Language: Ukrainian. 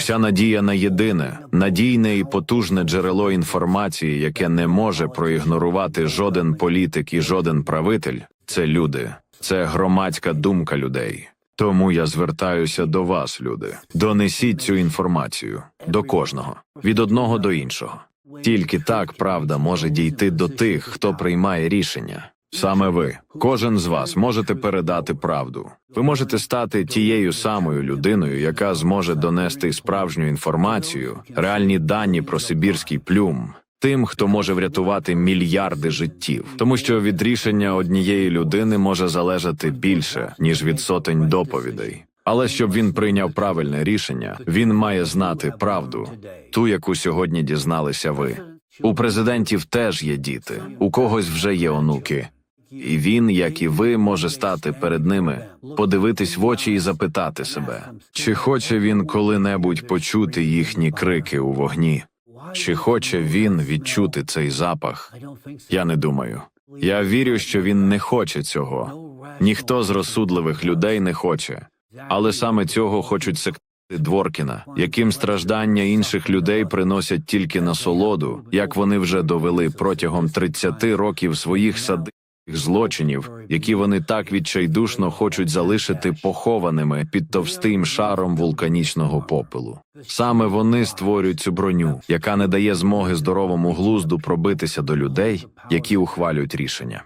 Уся надія на єдине, надійне і потужне джерело інформації, яке не може проігнорувати жоден політик і жоден правитель, це люди, це громадська думка людей. Тому я звертаюся до вас, люди. Донесіть цю інформацію до кожного, від одного до іншого. Тільки так правда може дійти до тих, хто приймає рішення. Саме ви, кожен з вас, можете передати правду. Ви можете стати тією самою людиною, яка зможе донести справжню інформацію, реальні дані про сибірський плюм. Тим, хто може врятувати мільярди життів, тому що від рішення однієї людини може залежати більше ніж від сотень доповідей. Але щоб він прийняв правильне рішення, він має знати правду, ту, яку сьогодні дізналися ви. У президентів теж є діти, у когось вже є онуки. І він, як і ви, може стати перед ними, подивитись в очі і запитати себе, чи хоче він коли-небудь почути їхні крики у вогні, чи хоче він відчути цей запах? Я не думаю. Я вірю, що він не хоче цього. Ніхто з розсудливих людей не хоче. Але саме цього хочуть секти Дворкіна, яким страждання інших людей приносять тільки насолоду, як вони вже довели протягом 30 років своїх садистських злочинів, які вони так відчайдушно хочуть залишити похованими під товстим шаром вулканічного попелу. Саме вони створюють цю броню, яка не дає змоги здоровому глузду пробитися до людей, які ухвалюють рішення.